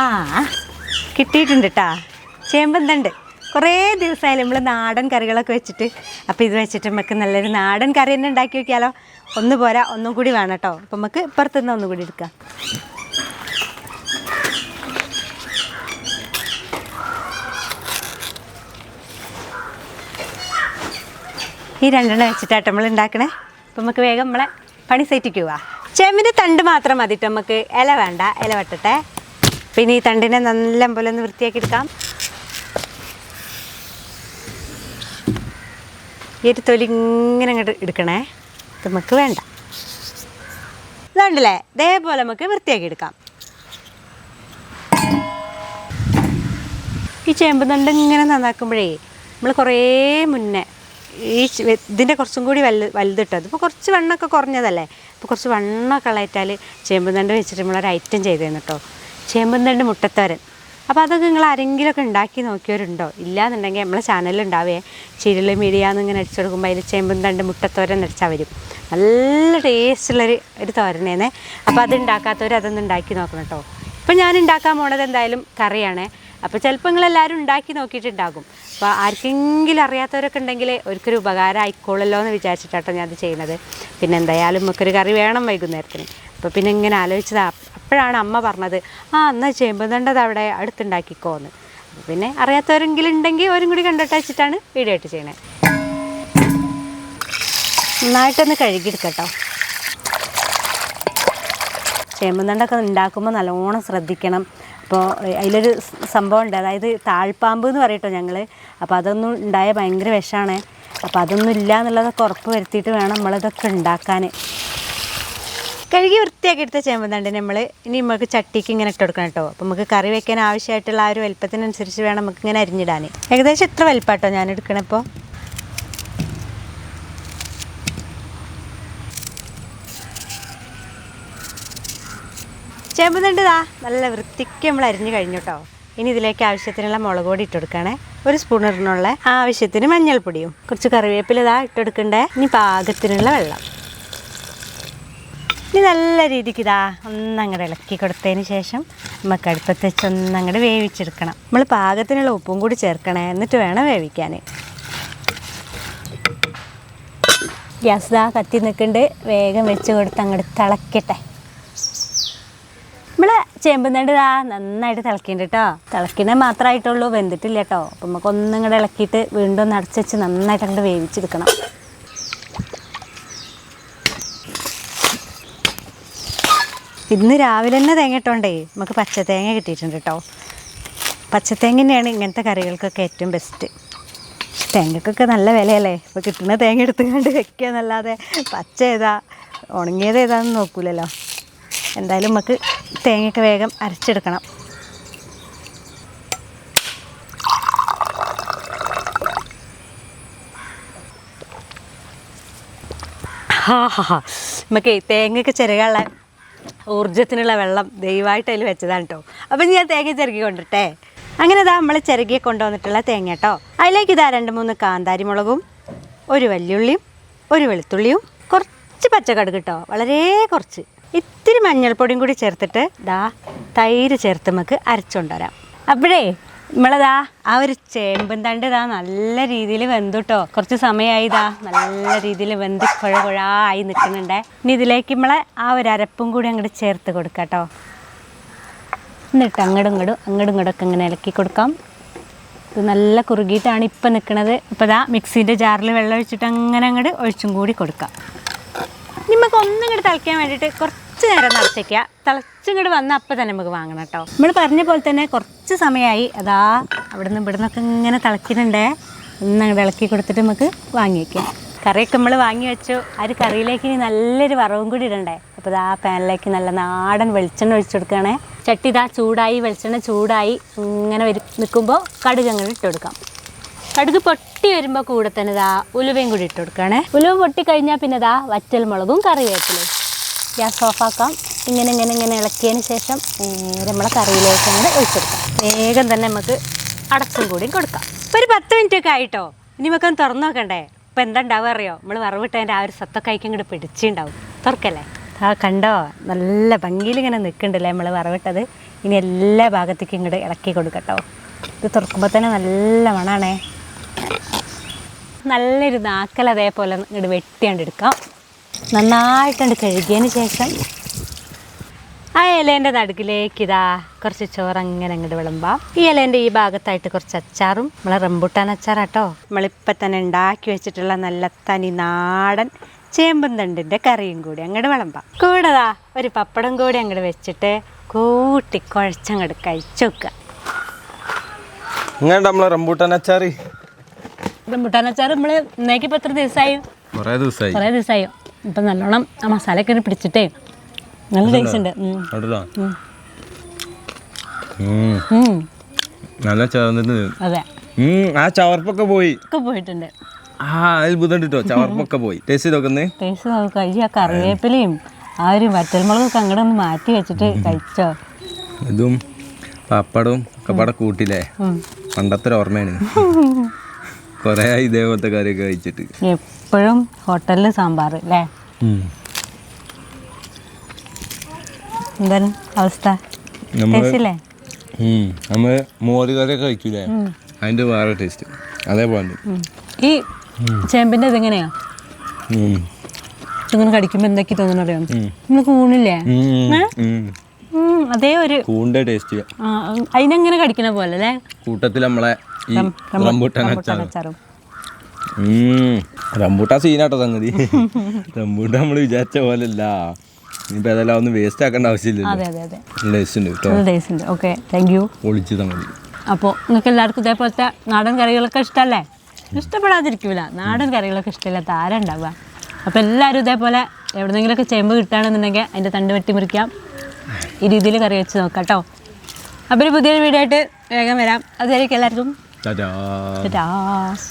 ആ കിട്ടിയിട്ടുണ്ട് കേട്ടാ ചേമ്പന്തണ്ട് കുറേ ദിവസമായാലും നമ്മൾ നാടൻ കറികളൊക്കെ വെച്ചിട്ട്. അപ്പോൾ ഇത് വെച്ചിട്ട് നമുക്ക് നല്ലൊരു നാടൻ കറി തന്നെ ഉണ്ടാക്കി വെക്കാലോ. ഒന്ന് പോരാ ഒന്നും കൂടി വേണം കേട്ടോ അപ്പം നമുക്ക് ഇപ്പുറത്തുനിന്ന് ഒന്നും കൂടി എടുക്കാം. ഈ രണ്ടെണ്ണം വെച്ചിട്ടാട്ടോ നമ്മൾ ഉണ്ടാക്കണേ. അപ്പം നമുക്ക് വേഗം നമ്മളെ പണി സൈറ്റിക്ക് പോവാം. ചെമ്മിന്റെ തണ്ട് മാത്രം മതി ട്ടോ നമുക്ക് ഇല വേണ്ട ഇല വെട്ടട്ടെ. പിന്നെ ഈ തണ്ടിനെ നല്ല പോലെ ഒന്ന് വൃത്തിയാക്കി എടുക്കാം. ഈ ഒരു തൊലി ഇങ്ങനെ അങ്ങോട്ട് എടുക്കണേ. നമുക്ക് വേണ്ട. ഇതുണ്ടല്ലേ? ഇതേപോലെ നമുക്ക് വൃത്തിയാക്കി എടുക്കാം. ഈ ചേമ്പ് തണ്ട് ഇങ്ങനെ നന്നാക്കുമ്പോഴേ നമ്മൾ കുറേ മുന്നേ ഈ ഇതിന്റെ കുറച്ചും കൂടി വലു വലുതിട്ടത് ഇപ്പോൾ കുറച്ച് വണ്ണമൊക്കെ കുറഞ്ഞതല്ലേ? അപ്പോൾ കുറച്ച് വണ്ണമൊക്കെ കളയറ്റാൽ ചേമ്പ് തണ്ട് വെച്ചിട്ട് നമ്മളൊരു ഐറ്റം ചെയ്തേന്ന് കേട്ടോ. ചേമ്പ് തണ്ട് മുട്ടത്തോരൻ. അപ്പോൾ അതൊക്കെ നിങ്ങൾ ആരെങ്കിലുമൊക്കെ ഉണ്ടാക്കി നോക്കിയവരുണ്ടോ? ഇല്ലാന്നുണ്ടെങ്കിൽ നമ്മളെ ചാനലിൽ ഉണ്ടാവേ. ചിരിൽ മീഡിയ എന്നിങ്ങനെ അടിച്ചു കൊടുക്കുമ്പോൾ അതിൽ ചേമ്പും തണ്ട് മുട്ടത്തോരൻ അടിച്ചാൽ വരും. നല്ല ടേസ്റ്റുള്ളൊരു ഒരു തോരനേന്നെ. അപ്പോൾ അത് ഉണ്ടാക്കാത്തവർ അതൊന്ന് ഉണ്ടാക്കി നോക്കണം കേട്ടോ ഇപ്പം ഞാൻ ഉണ്ടാക്കാൻ പോണത് എന്തായാലും കറിയാണ്. അപ്പോൾ ചിലപ്പോൾ നിങ്ങളെല്ലാവരും ഉണ്ടാക്കി നോക്കിയിട്ടുണ്ടാകും. അപ്പോൾ ആർക്കെങ്കിലും അറിയാത്തവരൊക്കെ ഉണ്ടെങ്കിൽ ഒരിക്കലും ഉപകാരം ആയിക്കോളല്ലോ എന്ന് വിചാരിച്ചിട്ടാട്ടോ ഞാൻ അത് ചെയ്യുന്നത്. പിന്നെ എന്തായാലും നമുക്കൊരു കറി വേണം വൈകുന്നേരത്തിന്. അപ്പോൾ പിന്നെ ഇങ്ങനെ ആലോചിച്ചതാ അപ്പോഴാണ് അമ്മ പറഞ്ഞത് ആ എന്നാൽ ചേമ്പുന്നണ്ടത് അവിടെ അടുത്തുണ്ടാക്കിക്കോന്ന്. പിന്നെ അറിയാത്തവരെങ്കിലും ഉണ്ടെങ്കിൽ അവരും കൂടി കണ്ടിട്ട് വെച്ചിട്ടാണ് വീഡിയോ ആയിട്ട് ചെയ്യണത് നന്നായിട്ടൊന്ന് കഴുകിയെടുക്കട്ടോ. ചേമ്പുന്നണ്ടൊക്കെ ഉണ്ടാക്കുമ്പോൾ നല്ലോണം ശ്രദ്ധിക്കണം. അപ്പോൾ അതിലൊരു സംഭവം ഉണ്ട് അതായത് താഴ്പാമ്പ് എന്ന് പറയട്ടോ ഞങ്ങൾ അപ്പോൾ അതൊന്നും ഉണ്ടായ ഭയങ്കര വിഷമാണ്. അപ്പോൾ അതൊന്നും ഇല്ല എന്നുള്ളതൊക്കെ ഉറപ്പ് വരുത്തിയിട്ട് വേണം നമ്മളിതൊക്കെ ഉണ്ടാക്കാൻ. കഴുകി വൃത്തിയാക്കി എടുത്ത ചേമ്പന്തണ്ട് നമ്മൾ ഇനി നമുക്ക് ചട്ടിക്ക് ഇങ്ങനെ ഇട്ട് കൊടുക്കണം കേട്ടോ. അപ്പോൾ നമുക്ക് കറി വെക്കാൻ ആവശ്യമായിട്ടുള്ള ആ ഒരു വലിപ്പത്തിനനുസരിച്ച് വേണം നമുക്ക് ഇങ്ങനെ അരിഞ്ഞിടാൻ ഏകദേശം ഇത്ര വലുപ്പാട്ടോ ഞാൻ എടുക്കണിപ്പോൾ ചേമ്പുന്നുണ്ട് ഇതാ നല്ല വൃത്തിക്ക് നമ്മൾ അരിഞ്ഞു കഴിഞ്ഞു കേട്ടോ. ഇനി ഇതിലേക്ക് ആവശ്യത്തിനുള്ള മുളക് പൊടി ഇട്ടെടുക്കണേ ഒരു സ്പൂൺ ആവശ്യത്തിന് മഞ്ഞൾപ്പൊടിയും കുറച്ച് കറിവേപ്പില ഇതാ ഇട്ടെടുക്കണ്ടേ ഇനി പാകത്തിനുള്ള വെള്ളം. ഇനി നല്ല രീതിക്ക് ഇതാ ഒന്നങ്ങടെ ഇളക്കി കൊടുത്തതിന് ശേഷം നമുക്ക് അടുപ്പത്ത് വെച്ച് ഒന്നങ്ങടെ വേവിച്ചെടുക്കണം. നമ്മൾ പാകത്തിനുള്ള ഉപ്പും കൂടി ചേർക്കണേ. എന്നിട്ട് വേണം വേവിക്കാൻ ഗ്യാസ് ഇതാ കത്തി നിൽക്കുന്നുണ്ട് വേഗം വെച്ച് കൊടുത്ത് അങ്ങോട്ട് തിളക്കട്ടെ. നമ്മളെ ചേമ്പുന്നണ്ട് നന്നായിട്ട് തിളക്കിണ്ട് കേട്ടോ തിളക്കിനെ മാത്രമായിട്ടുള്ളൂ വെന്തിട്ടില്ല കേട്ടോ അപ്പം നമുക്ക് ഒന്നും കൂടെ ഇളക്കിയിട്ട് വീണ്ടും ഒന്ന് അടച്ച് വെച്ച് നന്നായിട്ട് അങ്ങോട്ട് വേവിച്ചെടുക്കണം. ഇന്ന് രാവിലെ തന്നെ തേങ്ങ ഇട്ടോണ്ടേ നമുക്ക് പച്ചത്തേങ്ങ കിട്ടിയിട്ടുണ്ട് കേട്ടോ. പച്ചത്തേങ്ങ തന്നെയാണ് ഇങ്ങനത്തെ കറികൾക്കൊക്കെ ഏറ്റവും ബെസ്റ്റ് തേങ്ങക്കൊക്കെ നല്ല വിലയല്ലേ? ഇപ്പോൾ കിട്ടുന്ന തേങ്ങ എടുത്തുകൊണ്ട് വെക്കുക എന്നല്ലാതെ പച്ച ഏതാ ഉണങ്ങിയത് ഏതാണെന്ന് നോക്കൂലല്ലോ. എന്തായാലും നമുക്ക് തേങ്ങയൊക്കെ വേഗം അരച്ചെടുക്കണം. ഹാ ഹാ ഹാ. നമുക്ക് തേങ്ങയൊക്കെ ചെറുകാനുള്ള ഊർജത്തിനുള്ള വെള്ളം ദയവായിട്ട് അതിൽ വെച്ചതാണ് കേട്ടോ അപ്പം ഞാൻ തേങ്ങ ചിരകി കൊണ്ടിട്ടെ അങ്ങനെ ഇതാ നമ്മൾ ചിരകിയെ കൊണ്ടുവന്നിട്ടുള്ള തേങ്ങ കേട്ടോ അതിലേക്ക് ഇതാ രണ്ട് മൂന്ന് കാന്താരി മുളകും ഒരു വല്യുള്ളിയും ഒരു വെളുത്തുള്ളിയും കുറച്ച് പച്ചക്കടുക് കേട്ടോ വളരെ കുറച്ച്. ഇത്തിരി മഞ്ഞൾപ്പൊടിയും കൂടി ചേർത്തിട്ട് ദാ തൈര് ചേർത്ത് നമുക്ക് അരച്ചുകൊണ്ടുവരാം. അപ്പോഴേ നമ്മളതാ ആ ഒരു ചേമ്പും തണ്ട് ഇതാ നല്ല രീതിയിൽ വെന്തുട്ടോ. കുറച്ച് സമയമായി ഇതാ നല്ല രീതിയിൽ വെന്ത് കുഴ കുഴായി നിൽക്കുന്നുണ്ട്. ഇനി ഇതിലേക്ക് നമ്മളെ ആ ഒരു അരപ്പും കൂടി അങ്ങോട്ട് ചേർത്ത് കൊടുക്കാം എന്നിട്ട് അങ്ങോട്ടും ഇങ്ങോട്ടും അങ്ങോട്ടും ഇങ്ങോട്ടൊക്കെ ഇങ്ങനെ ഇളക്കി കൊടുക്കാം. ഇത് നല്ല കുറുകിയിട്ടാണ് ഇപ്പം നിൽക്കുന്നത് ഇപ്പോൾ ഇതാ മിക്സീന്റെ ജാറിൽ വെള്ളം ഒഴിച്ചിട്ട് അങ്ങനെ അങ്ങോട്ട് ഒഴിച്ചും കൂടി കൊടുക്കാം. നിങ്ങൾക്ക് ഒന്നും ഇങ്ങോട്ട് തിളക്കാൻ വേണ്ടിയിട്ട് കുറച്ച് നേരം നിറച്ചേക്കുക തിളച്ചിങ്ങോട്ട് വന്ന അപ്പം തന്നെ നമുക്ക് വാങ്ങണം കേട്ടോ. നമ്മൾ പറഞ്ഞ പോലെ തന്നെ കുറച്ച് സമയമായി അതാ അവിടെ നിന്ന് ഇവിടെ നിന്നൊക്കെ ഇങ്ങനെ തിളയ്ക്കുന്നുണ്ടേ. ഒന്നങ്ങോട്ട് ഇളക്കി കൊടുത്തിട്ട് നമുക്ക് വാങ്ങി വയ്ക്കാം കറിയൊക്കെ നമ്മൾ വാങ്ങി വെച്ചു. ആ ഒരു കറിയിലേക്ക് ഇനി നല്ലൊരു വറവും കൂടി ഇടണ്ടേ? അപ്പോൾ ഇതാ പാനിലേക്ക് നല്ല നാടൻ വെളിച്ചെണ്ണ ഒഴിച്ചു കൊടുക്കുകയാണേ ചട്ടി ഇതാ ചൂടായി വെളിച്ചെണ്ണ ചൂടായി. ഇങ്ങനെ വരും. നിൽക്കുമ്പോൾ കടുക് അങ്ങോട്ട് ഇട്ട് കൊടുക്കാം. കടുക് പൊട്ടി വരുമ്പോൾ കൂടെ തന്നെ ഇതാ ഉലുവയും കൂടി ഇട്ട് കൊടുക്കുകയാണേ ഉലുവ പൊട്ടി കഴിഞ്ഞാൽ പിന്നെ ഇതാ വറ്റൽ മുളകും കറിവേപ്പിലയും. ഗ്യാസ് ഓഫാക്കാം. ഇങ്ങനെ ഇങ്ങനെ ഇങ്ങനെ ഇളക്കിയതിന് ശേഷം നേരെ നമ്മളെ കറിയിലേക്ക് അങ്ങോട്ട് ഒഴിച്ചെടുക്കാം. വേഗം തന്നെ നമുക്ക് അടച്ചും കൂടിയും കൊടുക്കാം. ഇപ്പോൾ ഒരു പത്ത് മിനിറ്റ് ഒക്കെ ആയിട്ടോ? ഇനി നമുക്ക് ഒന്ന് തുറന്നു നോക്കണ്ടേ? ഇപ്പം എന്താ ഉണ്ടാവുക അറിയോ? നമ്മൾ വറവിട്ടതിന്റെ ആ ഒരു സത്തൊക്കെ ആയിക്കും ഇങ്ങോട്ട് പിടിച്ചിട്ടുണ്ടാവും തുറക്കല്ലേ? ആ കണ്ടോ? നല്ല ഭംഗിയിൽ ഇങ്ങനെ നിൽക്കുന്നുണ്ടല്ലേ നമ്മൾ വറവിട്ടത്? ഇനി എല്ലാ ഭാഗത്തേക്കും ഇങ്ങോട്ട് ഇളക്കി കൊടുക്കട്ടോ ഇത് തുറക്കുമ്പോൾ തന്നെ നല്ല മണാണേ. നല്ലൊരു നാക്കൽ അതേപോലെ ഇങ്ങോട്ട് വെട്ടിയാണ്ട് എടുക്കാം. നന്നായിട്ടുണ്ട് കഴുകിയതിന് ശേഷം ആ ഇലേന്റെ നടുക്കിലേക്ക് ഇതാ കുറച്ച് ചോറ് അങ്ങനെ അങ്ങോട്ട് വിളമ്പാം. ഈ ഇലേന്റെ ഈ ഭാഗത്തായിട്ട് കുറച്ച് അച്ചാറും നമ്മളെ റംബുട്ടാൻ അച്ചാറാട്ടോ. നമ്മളിപ്പം തന്നെ ഉണ്ടാക്കി വെച്ചിട്ടുള്ള നല്ല തനി നാടൻ ചേമ്പും തണ്ടിന്റെ കറിയും കൂടി അങ്ങോട്ട് വിളമ്പാം. കൂടതാ ഒരു പപ്പടം കൂടി അങ്ങോട്ട് വെച്ചിട്ട് കൂട്ടി കുഴച്ചങ്ങോട്ട് കഴിച്ചു വെക്കുക. ഇങ്ങനെ നമ്മളെ റംബൂട്ടാൻ അച്ചാറ്? റംബുട്ടാൻ അച്ചാർ നമ്മൾ ഇന്നേക്കിപ്പോൾ എത്ര ദിവസമായി കുറേ ദിവസമായി കുറേ ദിവസമായി ഇപ്പം നല്ലോണം ആ മസാലയൊക്കെ ഒന്ന് പിടിച്ചിട്ടേ നല്ല ടേസ്റ്റ് ഉണ്ട്. നല്ല ചേർന്നിട്ട് അതെ. ആ ചവർപ്പൊക്കെ പോയി. ഒക്കെ പോയിട്ടുണ്ട്. ആ അത്ഭുതം കേട്ടോ ചവർപ്പൊക്കെ പോയി. ടേസ്റ്റ് നോക്കുന്നേ. ടേസ്റ്റ് നോക്കുക ഈ ആ കറിവേപ്പിലയും ആ ഒരു വറ്റൽമുളകൊക്കെ അങ്ങോട്ട് ഒന്ന് മാറ്റി വെച്ചിട്ട് കഴിച്ചോ? ഇതും പപ്പടവും ഒക്കെ പാടെ കൂട്ടില്ലേ പണ്ടത്തെ ഓർമ്മയാണ്. കുറേ ഇതേപോലത്തെ കറിയൊക്കെ കഴിച്ചിട്ട്. എപ്പോഴും ഹോട്ടലിൽ സാമ്പാർ അല്ലേ എന്താണ് അവസ്ഥ? നമ്മൾ മോര് കറിയൊക്കെ കഴിക്കൂലേ? അതിന്റെ വേറെ ടേസ്റ്റ്. അതേപോലെ. ഈ ചേമ്പിന്റെ ഇതെങ്ങനെയാ? ഉം. ഇതിങ്ങനെ കടിക്കുമ്പോൾ എന്തൊക്കെ കൂണില്ലേ. ഏ? ഉം. ഉം, അതേ ഒരു കൂണ്ട ടേസ്റ്റ് അതിനെങ്ങനെ കടിക്കണ പോലെ അല്ലേ? കൂട്ടത്തിൽ നമ്മളെ ഈ റംബൂട്ടാൻ അച്ചാറും. റംബൂട്ടാൻ സീനാട്ടോ സംഗതി. റംബൂട്ടാൻ നമ്മൾ വിചാരിച്ച പോലെ അല്ല ഇനിയിപ്പോൾ അതെല്ലാം ഒന്ന് വേസ്റ്റ് ആക്കേണ്ട ആവശ്യമില്ല പൊളിച്ച് അപ്പോൾ നിങ്ങൾക്ക് എല്ലാവർക്കും ഇതേപോലത്തെ നാടൻ കറികളൊക്കെ ഇഷ്ടമല്ലേ ഇഷ്ടപ്പെടാതിരിക്കില്ല നാടൻ കറികളൊക്കെ ഇഷ്ടമില്ലാത്ത ആരാ ഉണ്ടാവുക. അപ്പോൾ എല്ലാവരും ഇതേപോലെ എവിടെന്നെങ്കിലുമൊക്കെ ചേമ്പ് കിട്ടുകയാണെന്നുണ്ടെങ്കിൽ അതിന്റെ തണ്ട് വെട്ടി മുറിക്കാം. ഈ രീതിയിൽ കറി വെച്ച് നോക്കാം കേട്ടോ. അപ്പോൾ ഒരു പുതിയൊരു വീഡിയോ ആയിട്ട് വേഗം വരാം. അതുവരെയൊക്കെ എല്ലാവർക്കും.